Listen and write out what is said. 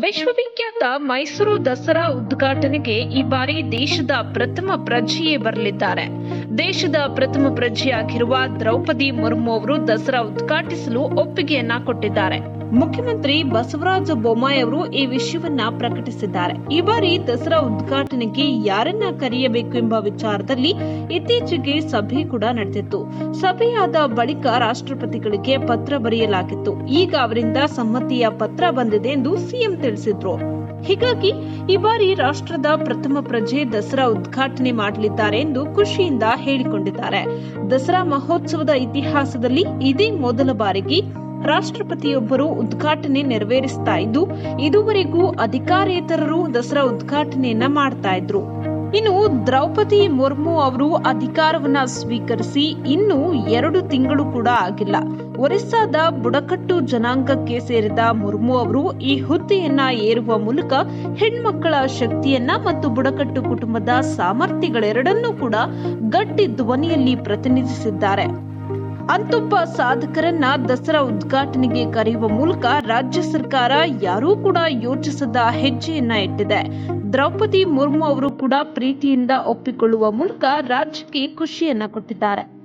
ವಿಶ್ವವಿಖ್ಯಾತ ಮೈಸೂರು ದಸರಾ ಉದ್ಘಾಟನೆಗೆ ಈ ಬಾರಿ ದೇಶದ ಪ್ರಥಮ ಪ್ರಜೆಯೇ ಬರಲಿದ್ದಾರೆ. ದೇಶದ ಪ್ರಥಮ ಪ್ರಜೆಯಾಗಿರುವ ದ್ರೌಪದಿ ಮುರ್ಮು ಅವರು ದಸರಾ ಉದ್ಘಾಟಿಸಲು ಒಪ್ಪಿಗೆಯನ್ನ ಕೊಟ್ಟಿದ್ದಾರೆ. ಮುಖ್ಯಮಂತ್ರಿ ಬಸವರಾಜ ಬೊಮ್ಮಾಯಿ ಅವರು ಈ ವಿಷಯವನ್ನ ಪ್ರಕಟಿಸಿದ್ದಾರೆ. ಈ ಬಾರಿ ದಸರಾ ಉದ್ಘಾಟನೆಗೆ ಯಾರನ್ನ ಕರೆಯಬೇಕು ಎಂಬ ವಿಚಾರದಲ್ಲಿ ಇತ್ತೀಚೆಗೆ ಸಭೆ ಕೂಡ ನಡೆದಿತ್ತು. ಸಭೆಯಾದ ಬಳಿಕ ರಾಷ್ಟ್ರಪತಿಗಳಿಗೆ ಪತ್ರ ಬರೆಯಲಾಗಿತ್ತು. ಈಗ ಅವರಿಂದ ಸಮ್ಮತಿಯ ಪತ್ರ ಬಂದಿದೆ ಎಂದು ಸಿಎಂ ತಿಳಿಸಿದ್ರು. ಹೀಗಾಗಿ ಈ ಬಾರಿ ರಾಷ್ಟ್ರದ ಪ್ರಥಮ ಪ್ರಜೆ ದಸರಾ ಉದ್ಘಾಟನೆ ಮಾಡಲಿದ್ದಾರೆ ಎಂದು ಖುಷಿಯಿಂದ ಹೇಳಿಕೊಂಡಿದ್ದಾರೆ. ದಸರಾ ಮಹೋತ್ಸವದ ಇತಿಹಾಸದಲ್ಲಿ ಇದೇ ಮೊದಲ ಬಾರಿಗೆ ರಾಷ್ಟ್ರಪತಿಯೊಬ್ಬರು ಉದ್ಘಾಟನೆ ನೆರವೇರಿಸ್ತಾ ಇದ್ದು, ಇದುವರೆಗೂ ಅಧಿಕಾರೇತರರು ದಸರಾ ಉದ್ಘಾಟನೆಯನ್ನ ಮಾಡ್ತಾ ಇದ್ರು. ಇನ್ನು ದ್ರೌಪದಿ ಮುರ್ಮು ಅವರು ಅಧಿಕಾರವನ್ನ ಸ್ವೀಕರಿಸಿ ಇನ್ನು ಎರಡು ತಿಂಗಳು ಕೂಡ ಆಗಿಲ್ಲ. ಒರಿಸ್ಸಾದ ಬುಡಕಟ್ಟು ಜನಾಂಗಕ್ಕೆ ಸೇರಿದ ಮುರ್ಮು ಅವರು ಈ ಹುದ್ದೆಯನ್ನ ಏರುವ ಮೂಲಕ ಹೆಣ್ಮಕ್ಕಳ ಶಕ್ತಿಯನ್ನ ಮತ್ತು ಬುಡಕಟ್ಟು ಕುಟುಂಬದ ಸಾಮರ್ಥ್ಯಗಳೆರಡನ್ನೂ ಕೂಡ ಗಟ್ಟಿ ಧ್ವನಿಯಲ್ಲಿ ಪ್ರತಿನಿಧಿಸಿದ್ದಾರೆ. ಅಂತೊಬ್ಬ ಸಾಧಕರನ್ನ ದಸರಾ ಉದ್ಘಾಟನೆಗೆ ಕರೆಯುವ ಮೂಲಕ ರಾಜ್ಯ ಸರ್ಕಾರ ಯಾರೂ ಕೂಡ ಯೋಚಿಸದ ಹೆಜ್ಜೆಯನ್ನ ಇಟ್ಟಿದೆ. ದ್ರೌಪದಿ ಮುರ್ಮು ಅವರು ಕೂಡ ಪ್ರೀತಿಯಿಂದ ಒಪ್ಪಿಕೊಳ್ಳುವ ಮೂಲಕ ರಾಜ್ಯಕ್ಕೆ ಖುಷಿಯನ್ನ ಕೊಟ್ಟಿದ್ದಾರೆ.